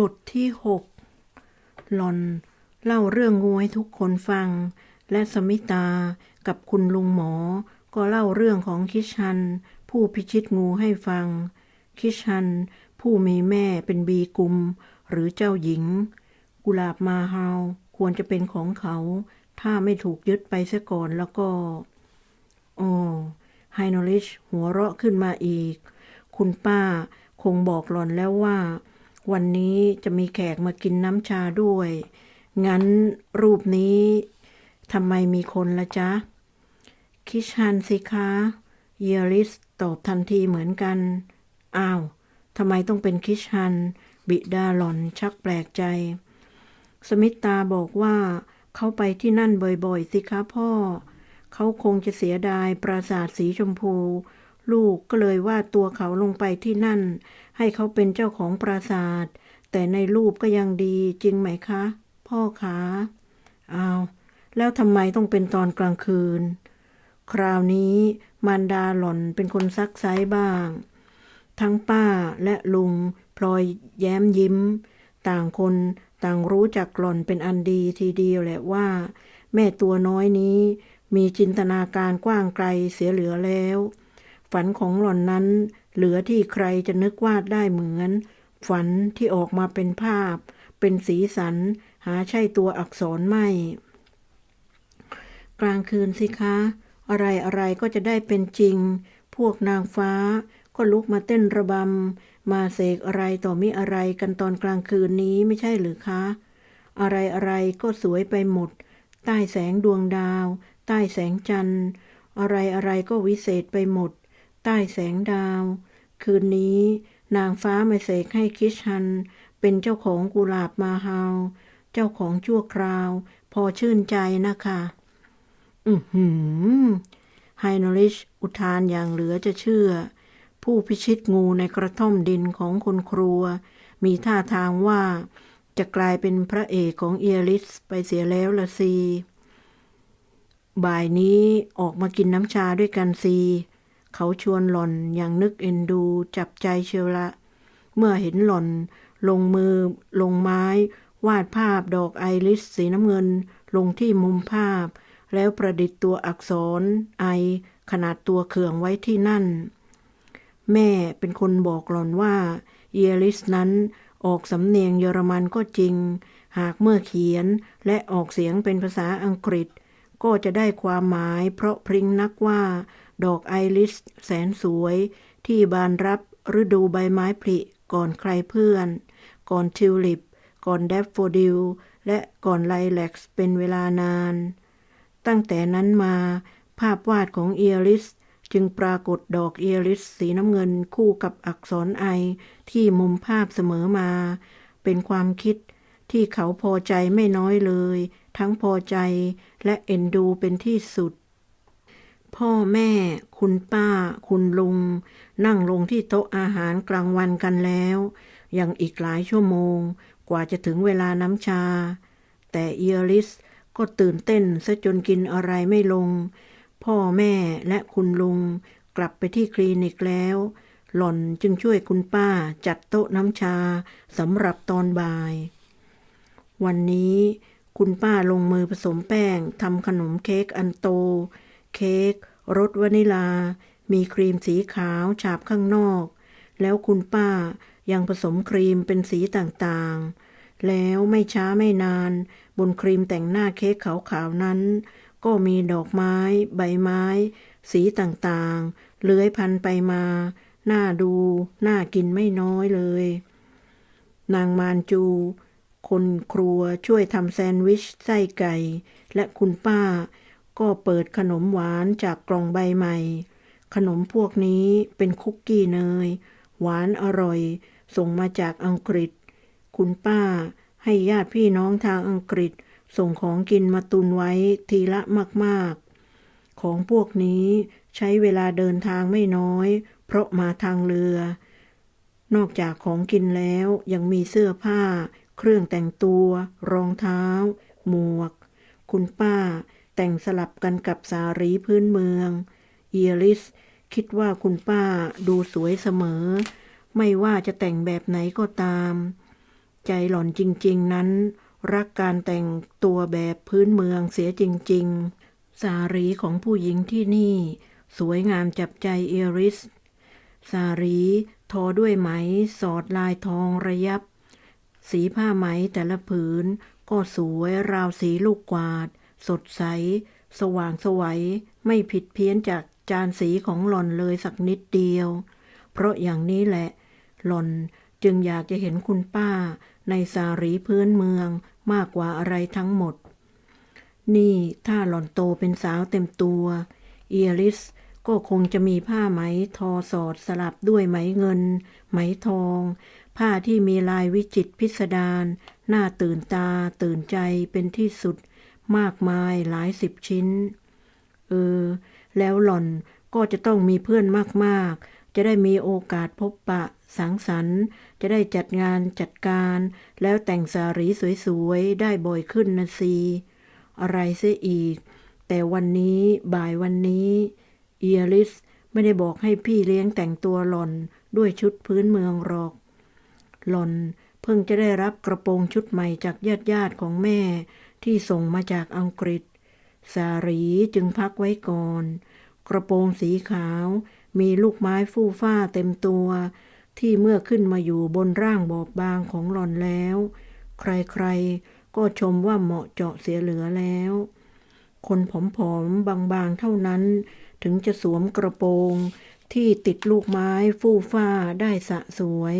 บทที่หกหลอน เล่าเรื่องงูให้ทุกคนฟัง และสมิตากับคุณลุงหมอ ก็เล่าเรื่องของคิชัน ผู้พิชิตงูให้ฟัง คิชัน ผู้มีแม่เป็นบีกุม หรือเจ้าหญิง กุหลาบมาฮาวควรจะเป็นของเขา ถ้าไม่ถูกยึดไปซะก่อนแล้วก็อ๋อไฮโนลิชหัวเราะขึ้นมาอีก คุณป้าคงบอกหลอนแล้วว่า วันนี้จะมีแขกมากินน้ำชาด้วย งั้นรูปนี้ทำไมมีคนละจ๊ะ คิชันสิคะ เยลิสตอบทันทีเหมือนกัน อ้าว ทำไมต้องเป็นคิชัน บิดาหล่อนชักแปลกใจ สมิตาบอกว่าเขาไปที่นั่นบ่อยๆ สิคะพ่อ เขาคงจะเสียดายปราสาทสีชมพู ลูกก็เลยว่าตัวเขาลงไปที่นั่น ให้เขาเป็นเจ้าของปราสาท แต่ในรูปก็ยังดีจริงไหมคะ พ่อคะอ้าวแล้วทำไมต้องเป็นตอนกลางคืน คราวนี้มารดาหล่อนเป็นคนซักไซบ้าง ทั้งป้าและลุงพลอยแย้มยิ้ม ต่างคนต่างรู้จักหล่อนเป็นอันดีทีเดียวแหละว่า แม่ตัวน้อยนี้มีจินตนาการกว้างไกลเสียเหลือแล้ว ฝันของหล่อนนั้น เหลือที่ใครจะนึกวาดได้เหมือน ฝันที่ออกมาเป็นภาพ เป็นสีสัน หาใช่ตัวอักษรไม่ กลางคืนสิคะ อะไรอะไรก็จะได้เป็นจริง พวกนางฟ้าก็ลุกมาเต้นระบำ มาเสกอะไรต่อมิอะไรกันตอนกลางคืนนี้ไม่ใช่หรือคะ อะไรอะไรก็สวยไปหมด ใต้แสงดวงดาว ใต้แสงจันทร์ อะไรอะไรก็วิเศษไปหมด ใต้แสงดาว คืนนี้นางฟ้ามาเสกให้คิชัน เป็นเจ้าของกุหลาบมาฮาวเจ้าของชั่วคราว พอชื่นใจนะคะ อือหือไฮโนริชอุทานอย่างเหลือจะเชื่อ ผู้พิชิตงูในกระท่อมดินของคนครัว มีท่าทางว่าจะกลายเป็นพระเอกของเอลิสไปเสียแล้วละซี บ่ายนี้ออกมากินน้ำชาด้วยกันซี เขาชวนหล่อนอย่างนึกเอ็นดูจับใจเชียวละ เมื่อเห็นหล่อนลงมือลงไม้ วาดภาพดอกไอริสสีน้ำเงิน ลงที่มุมภาพ แล้วประดิษฐ์ตัวอักษรไอขนาดตัวเขื่องไว้ที่นั่น แม่เป็นคนบอกหล่อนว่าเอลิสนั้นออกสำเนียงเยอรมันก็จริง หากเมื่อเขียนและออกเสียงเป็นภาษาอังกฤษ ก็จะได้ความหมายเพราะพริ้งนักว่า ดอกไอริสแสนสวย ที่บานรับฤดูใบไม้ผลิก่อนใครเพื่อน ก่อนทิวลิป ก่อนแดฟโฟดิลและก่อนไลแล็กซ์เป็นเวลานาน ตั้งแต่นั้นมาภาพวาดของเอลิสจึงปรากฏดอกเอลิสสีน้ำเงินคู่กับอักษรไอที่มุมภาพเสมอมา เป็นความคิดที่เขาพอใจไม่น้อยเลย ทั้งพอใจและเอ็นดูเป็นที่สุด พ่อแม่ คุณป้า คุณลุง นั่งลงที่โต๊ะอาหารกลางวันกันแล้ว ยังอีกหลายชั่วโมง กว่าจะถึงเวลาน้ำชา แต่เอลิสก็ตื่นเต้นซะจนกินอะไรไม่ลง พ่อแม่และคุณลุงกลับไปที่คลินิกแล้ว หล่อนจึงช่วยคุณป้าจัดโต๊ะน้ำชาสำหรับตอนบ่าย วันนี้คุณป้าลงมือผสมแป้งทำขนมเค้กอันโต เค้กรสวานิลา มีครีมสีขาวฉาบข้างนอก แล้วคุณป้ายังผสมครีมเป็นสีต่างๆ แล้วไม่ช้าไม่นาน บนครีมแต่งหน้าเค้กขาวๆนั้น ก็มีดอกไม้ ใบไม้ สีต่างๆ เลื้อยพันไปมาน่าดู น่ากินไม่น้อยเลย นางมานจู คนครัวช่วยทำแซนด์วิชไส้ไก่ และคุณป้า ก็เปิดขนมหวานจากกล่องใบใหม่ ขนมพวกนี้เป็นคุกกี้เนย หวานอร่อย ส่งมาจากอังกฤษ คุณป้าให้ญาติพี่น้องทางอังกฤษ ส่งของกินมาตุนไว้ทีละมากๆ ของพวกนี้ใช้เวลาเดินทางไม่น้อย เพราะมาทางเรือ นอกจากของกินแล้วยังมีเสื้อผ้า เครื่องแต่งตัว รองเท้า หมวก คุณป้า แต่งสลับกันกับสารีพื้นเมือง เอลิส คิดว่าคุณป้าดูสวยเสมอ ไม่ว่าจะแต่งแบบไหนก็ตาม ใจหล่อนจริง ๆ นั้น รักการแต่งตัวแบบพื้นเมืองเสียจริง ๆ สารีของผู้หญิงที่นี่ สวยงามจับใจเอริส สารีทอด้วยไหมสอดลายทองระยับ สีผ้าไหมแต่ละผืนก็สวยราวสีลูกกวาด สดใส สว่างสวัยไม่ผิดเพี้ยนจากจานสีของหล่อนเลยสักนิดเดียว เพราะอย่างนี้แหละ หล่อนจึงอยากจะเห็นคุณป้าในสารีพื้นเมืองมากกว่าอะไรทั้งหมด นี่ถ้าหล่อนโตเป็นสาวเต็มตัวเอียริสก็คงจะมีผ้าไหมทอสอดสลับด้วยไหมเงิน ไหมทอง ผ้าที่มีลายวิจิตพิสดารน่าตื่นตาตื่นใจเป็นที่สุด มากมายหลายสิบชิ้น เออ แล้วหล่อนก็จะต้องมีเพื่อนมากๆ จะได้มีโอกาสพบปะ สังสรรค์ จะได้จัดงานจัดการ แล้วแต่งสารีสวยๆ ได้บ่อยขึ้นนะสิอะไรเสียอีก แต่วันนี้บ่ายวันนี้ เอียริสไม่ได้บอกให้พี่เลี้ยงแต่งตัวหล่อนด้วยชุดพื้นเมืองหรอก หล่อนเพิ่งจะได้รับกระโปรงชุดใหม่จากญาติญาติของแม่ ที่ส่งมาจากอังกฤษ สารีจึงพักไว้ก่อน กระโปรงสีขาวมีลูกไม้ฟู่ฟ้าเต็มตัว ที่เมื่อขึ้นมาอยู่บนร่างบอบบางของหล่อนแล้ว ใครๆก็ชมว่าเหมาะเจาะเสียเหลือแล้ว คนผอมๆบางๆเท่านั้น ถึงจะสวมกระโปรงที่ติดลูกไม้ฟู่ฟ้าได้สะสวย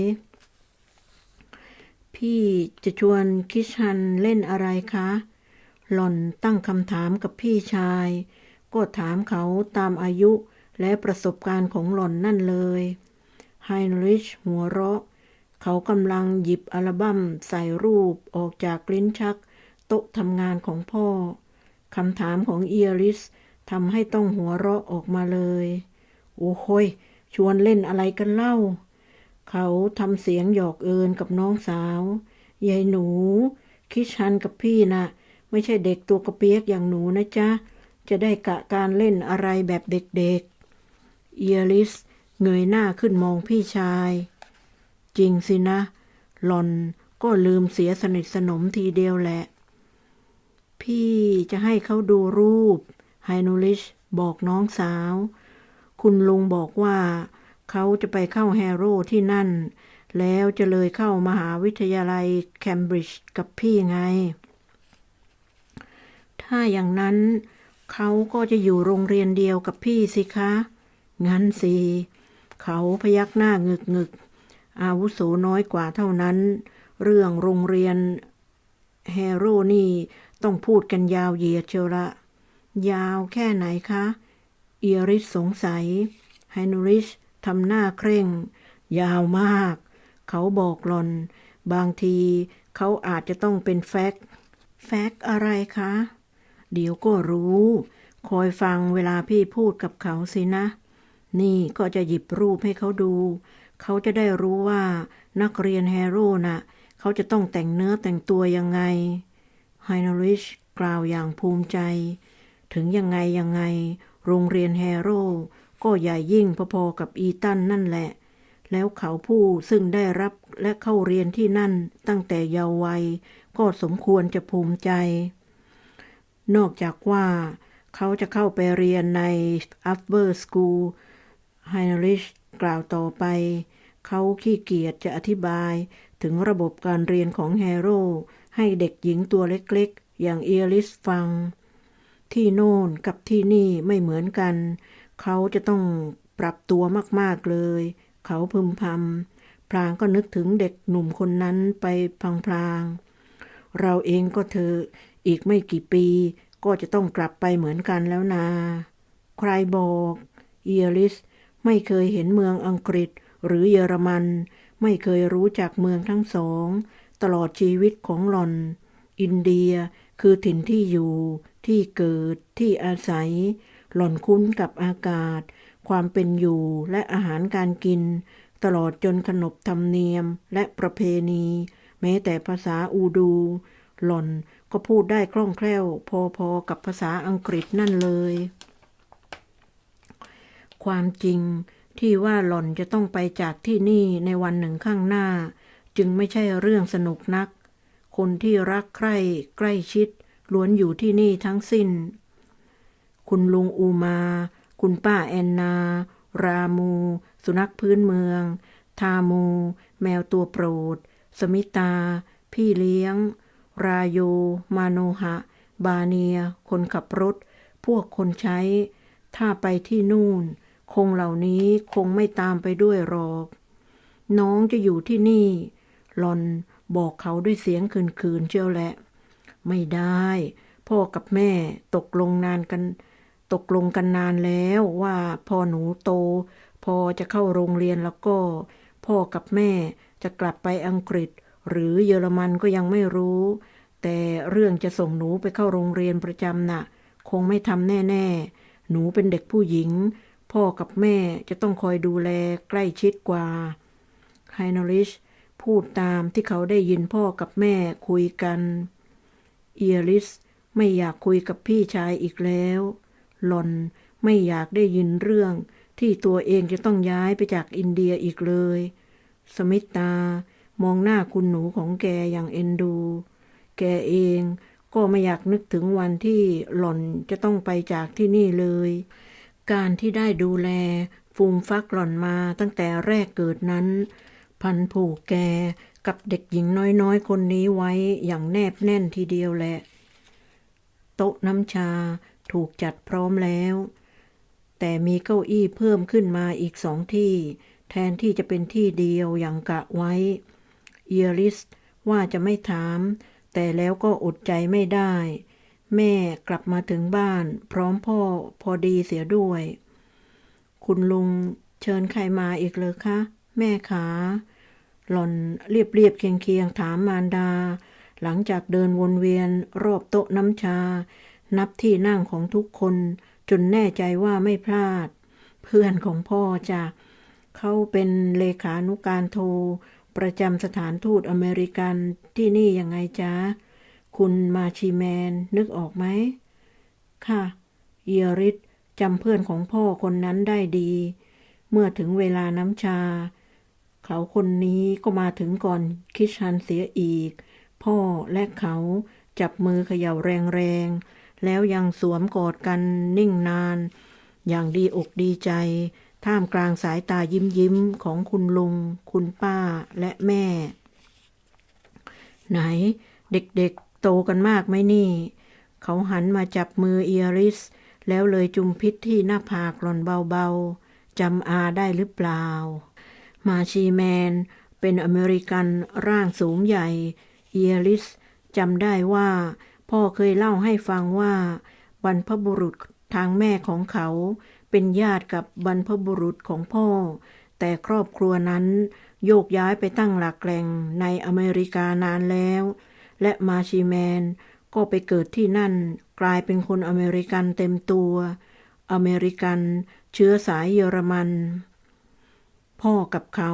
พี่จะชวนคิชันเล่นอะไรคะ หล่อนตั้งคำถามกับพี่ชาย ก็ถามเขาตามอายุและประสบการณ์ของหล่อนนั่นเลยไฮนริชหัวเราะ เขากำลังหยิบอัลบั้มใส่รูปออกจากลิ้นชัก โต๊ะทำงานของพ่อคำถามของเอียริสทำให้ต้องหัวเราะออกมาเลย โอ้โหยชวนเล่นอะไรกันเล่า เขาทำเสียงหยอกเอินกับน้องสาว ยายหนู คิชันกับพี่นะ่ะ ไม่ใช่เด็กตัวกระเปียกอย่างหนูนะจ๊ะ จะได้กะการเล่นอะไรแบบเด็กๆ เอียริสเงยหน้าขึ้นมองพี่ชาย จริงสินะ หลอนก็ลืมเสียสนิทสนมทีเดียวแหละ พี่จะให้เขาดูรูป ไฮนูลิชบอกน้องสาว คุณลุงบอกว่า เขาจะไปเข้าแฮโร่ที่นั่น แล้วจะเลยเข้ามหาวิทยาลัยเคมบริดจ์กับพี่ไง ถ้าอย่างนั้น เขาก็จะอยู่โรงเรียนเดียวกับพี่สิคะ งั้นสิ เขาพยักหน้างึกงึก อาวุโสน้อยกว่าเท่านั้น เรื่องโรงเรียนแฮโร่นี่ต้องพูดกันยาวเหยียดเชียวละ ยาวแค่ไหนคะ เอียริสสงสัยไฮนูริชทำหน้าเคร่ง ยาวมาก เขาบอกหลอน บางทีเขาอาจจะต้องเป็นแฟกต์แฟกต์อะไรคะ เดี๋ยวก็รู้ คอยฟังเวลาพี่พูดกับเขาสินะ นี่ก็จะหยิบรูปให้เขาดู เขาจะได้รู้ว่านักเรียนแฮโร่น่ะ เขาจะต้องแต่งเนื้อแต่งตัวยังไงไฮนริชกล่าวอย่างภูมิใจ ถึงยังไงยังไง โรงเรียนแฮโร่ก็ใหญ่ยิ่งพอๆกับอีตันนั่นแหละ แล้วเขาผู้ซึ่งได้รับและเข้าเรียนที่นั่นตั้งแต่เยาว์วัย ก็สมควรจะภูมิใจ นอกจากว่าเขาจะเข้าไปเรียนใน Upper School ไฮนริชกล่าวต่อไป เขาขี้เกียจจะอธิบายถึงระบบการเรียนของแฮโร่ให้เด็กหญิงตัวเล็กๆ อย่างเอลิสฟัง ที่โน่นกับที่นี่ไม่เหมือนกัน เขาจะต้องปรับตัวมากๆเลย เขาพึมพำพลางก็นึกถึงเด็กหนุ่มคนนั้นไปพลางๆเราเองก็เธอ อีกไม่กี่ปีก็จะต้องกลับไปเหมือนกันแล้วนา ใครบอกเอียริสไม่เคยเห็นเมืองอังกฤษหรือเยอรมัน ไม่เคยรู้จักเมืองทั้งสอง ตลอดชีวิตของหล่อน อินเดียคือถิ่นที่อยู่ ที่เกิด ที่อาศัย หล่อนคุ้นกับอากาศ ความเป็นอยู่และอาหารการกิน ตลอดจนขนบธรรมเนียมและประเพณี แม้แต่ภาษาอูดู หล่อน ก็พูดได้คล่องแคล่ว พอๆกับภาษาอังกฤษนั่นเลย ความจริงที่ว่าหล่อนจะต้องไปจากที่นี่ในวันหนึ่งข้างหน้า จึงไม่ใช่เรื่องสนุกนัก คนที่รักใคร่ใกล้ชิด ล้วนอยู่ที่นี่ทั้งสิ้น คุณลุงอูมา คุณป้าแอนนา รามู สุนัขพื้นเมือง ทามู แมวตัวโปรด สมิตา พี่เลี้ยง ราโย มาโนหะ บาเนีย คนขับรถ พวกคนใช้ ถ้าไปที่นู่น คงเหล่านี้คงไม่ตามไปด้วยหรอก น้องจะอยู่ที่นี่ หลอนบอกเขาด้วยเสียงคืนๆเชียวแหละ ไม่ได้ พ่อกับแม่ตกลงนานกัน ตกลงกันนานแล้วว่าพอหนูโต พอจะเข้าโรงเรียนแล้วก็ พ่อกับแม่จะกลับไปอังกฤษ หรือเยอรมันก็ยังไม่รู้ แต่เรื่องจะส่งหนูไปเข้าโรงเรียนประจำน่ะ คงไม่ทำแน่ๆ หนูเป็นเด็กผู้หญิง พ่อกับแม่จะต้องคอยดูแลใกล้ชิดกว่าไฮนอริชพูดตามที่เขาได้ยินพ่อกับแม่คุยกัน เอียริสไม่อยากคุยกับพี่ชายอีกแล้ว หลอนไม่อยากได้ยินเรื่องที่ตัวเองจะต้องย้ายไปจากอินเดียอีกเลย สมิตา มองหน้าคุณหนูของแกอย่างเอ็นดู แกเองก็ไม่อยากนึกถึงวันที่หล่อนจะต้องไปจากที่นี่เลย การที่ได้ดูแลฟูมฟักหล่อนมาตั้งแต่แรกเกิดนั้น พันผูกแกกับเด็กหญิงน้อยๆ คนนี้ไว้อย่างแนบแน่นทีเดียวแหละ โต๊ะน้ำชาถูกจัดพร้อมแล้ว แต่มีเก้าอี้เพิ่มขึ้นมาอีกสองที่ แทนที่จะเป็นที่เดียวอย่างกะไว้ เอียริส ว่าจะไม่ถาม แต่แล้วก็อดใจไม่ได้ แม่กลับมาถึงบ้าน พร้อมพ่อพอดีเสียด้วย คุณลุงเชิญใครมาอีกเลยคะ แม่ขา หล่อนเรียบเรียบเคียงเคียงถามมารดา หลังจากเดินวนเวียน รอบโต๊ะน้ำชา นับที่นั่งของทุกคน จนแน่ใจว่าไม่พลาด เพื่อนของพ่อจะเขาเป็นเลขานุการโทร ประจำสถานทูตอเมริกันที่นี่ยังไงจ๊ะ คุณมาชีแมนนึกออกไหม ค่ะเอียริสจำเพื่อนของพ่อคนนั้นได้ดี เมื่อถึงเวลาน้ำชา เขาคนนี้ก็มาถึงก่อนคิชันเสียอีก พ่อและเขาจับมือเขย่าแรงๆ แล้วยังสวมกอดกันนิ่งนาน อย่างดีอกดีใจ ท่ามกลางสายตายิ้มยิ้มของคุณลุง คุณป้าและแม่ ไหนเด็กๆโตกันมากไหมนี่ เขาหันมาจับมือเอียริส แล้วเลยจุมพิษที่หน้าผากหล่อนเบาๆจำอาได้หรือเปล่า มาชีแมน เป็นอเมริกันร่างสูงใหญ่เอียริสจำได้ว่า พ่อเคยเล่าให้ฟังว่าบรรพบุรุษทางแม่ของเขา เป็นญาติกับบรรพบุรุษของพ่อ แต่ครอบครัวนั้นโยกย้ายไปตั้งหลักแหล่งในอเมริกานานแล้ว และมาชีแมนก็ไปเกิดที่นั่นกลายเป็นคนอเมริกันเต็มตัว อเมริกันเชื้อสายเยอรมัน พ่อกับเขา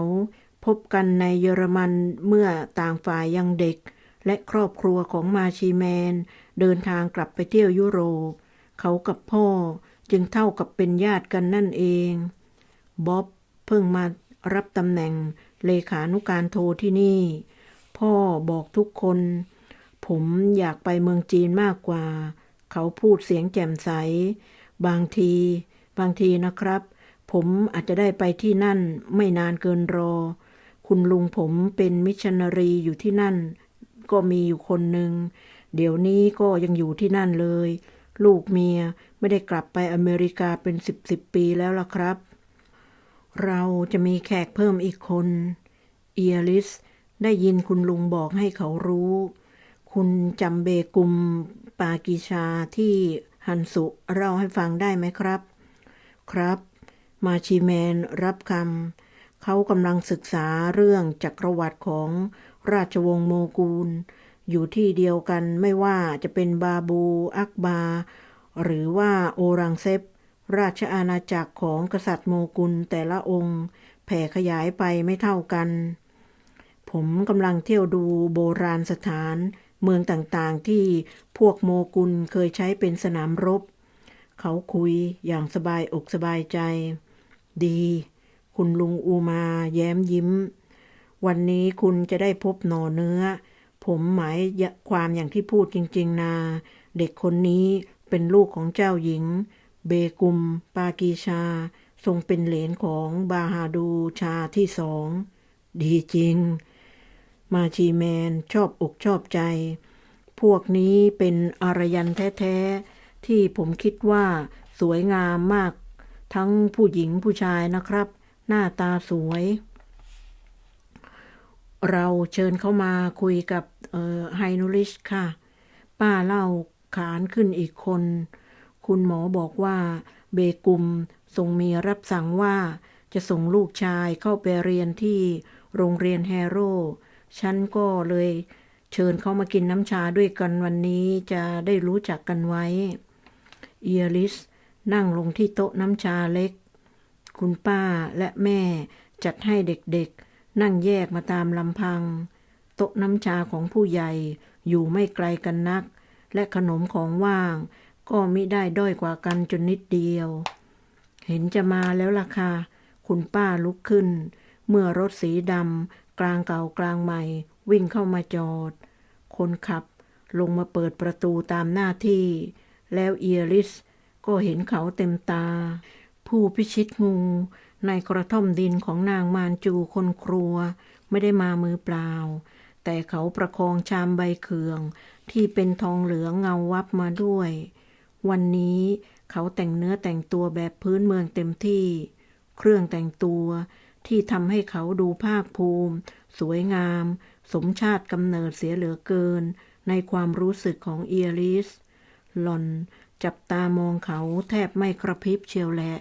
พบกันในเยอรมันเมื่อต่างฝ่ายยังเด็ก และครอบครัวของมาชีแมน เดินทางกลับไปเที่ยวยุโรป เขากับพ่อ จึงเท่ากับเป็นญาติกันนั่นเอง บ๊อบเพิ่งมารับตำแหน่งเลขานุการโทที่นี่ พ่อบอกทุกคน ผมอยากไปเมืองจีนมากกว่า เขาพูดเสียงแจ่มใส บางที บางทีนะครับ ผมอาจจะได้ไปที่นั่นไม่นานเกินรอ คุณลุงผมเป็นมิชชันนารีอยู่ที่นั่น ก็มีอยู่คนหนึ่ง เดี๋ยวนี้ก็ยังอยู่ที่นั่นเลย ลูกเมีย ไม่ได้กลับไปอเมริกาเป็นสิบสิบปีแล้วล่ะครับ เราจะมีแขกเพิ่มอีกคน เอียริส ได้ยินคุณลุงบอกให้เขารู้ คุณจำเบกุมปากิชาที่ฮันสุเล่าให้ฟังได้ไหมครับ ครับ มาชีแมนรับคำเขากำลังศึกษาเรื่องจักรวรรดิของราชวงศ์โมกูล อยู่ที่เดียวกันไม่ว่าจะเป็นบาบู อักบา หรือว่าโอรังเซบราชอาณาจักรของกษัตริย์โมกุลแต่ละองค์ แผ่ขยายไปไม่เท่ากัน ผมกำลังเที่ยวดูโบราณสถาน เมืองต่างๆที่พวกโมกุลเคยใช้เป็นสนามรบ เขาคุยอย่างสบายอกสบายใจ ดี คุณลุงอูมาแย้มยิ้ม วันนี้คุณจะได้พบหน่อเนื้อ ผมหมายความอย่างที่พูดจริง ๆ นา เด็กคนนี้ เป็นลูกของเจ้าหญิง เบกุม ปากีชา ทรงเป็นเหลนของบาฮาดูชาที่สอง ดีจริง มาชีแมนชอบอกชอบใจ พวกนี้เป็นอารยันแท้ๆ ที่ผมคิดว่าสวยงามมาก ทั้งผู้หญิงผู้ชายนะครับ หน้าตาสวย เราเชิญเขามาคุยกับไฮนูริชค่ะ ป้าเล่า ขานขึ้นอีกคน คุณหมอบอกว่า เบกุมทรงมีรับสั่งว่าจะส่งลูกชายเข้าไปเรียนที่โรงเรียนแฮโร่ฉันก็เลยเชิญเขามากินน้ำชาด้วยกันวันนี้จะได้รู้จักกันไว้ เอียริสนั่งลงที่โต๊ะน้ำชาเล็ก คุณป้าและแม่จัดให้เด็กๆ นั่งแยกมาตามลำพัง โต๊ะน้ำชาของผู้ใหญ่อยู่ไม่ไกลกันนัก และขนมของว่าง ก็มิได้ด้อยกว่ากันจนนิดเดียว เห็นจะมาแล้วล่ะค่ะ คุณป้าลุกขึ้น เมื่อรถสีดำกลางเก่ากลางใหม่ วิ่งเข้ามาจอด คนขับลงมาเปิดประตูตามหน้าที่ แล้วเอียริสก็เห็นเขาเต็มตา ผู้พิชิตงู ในกระท่อมดินของนางมานจูคนครัว ไม่ได้มามือเปล่า แต่เขาประคองชามใบเขือง ที่เป็นทองเหลืองเงาวับมาด้วย วันนี้เขาแต่งเนื้อแต่งตัวแบบพื้นเมืองเต็มที่ เครื่องแต่งตัวที่ทำให้เขาดูภาคภูมิ สวยงาม สมชาติกำเนิดเสียเหลือเกิน ในความรู้สึกของเอียริส หลอนจับตามองเขาแทบไม่กระพริบเชียวแหละ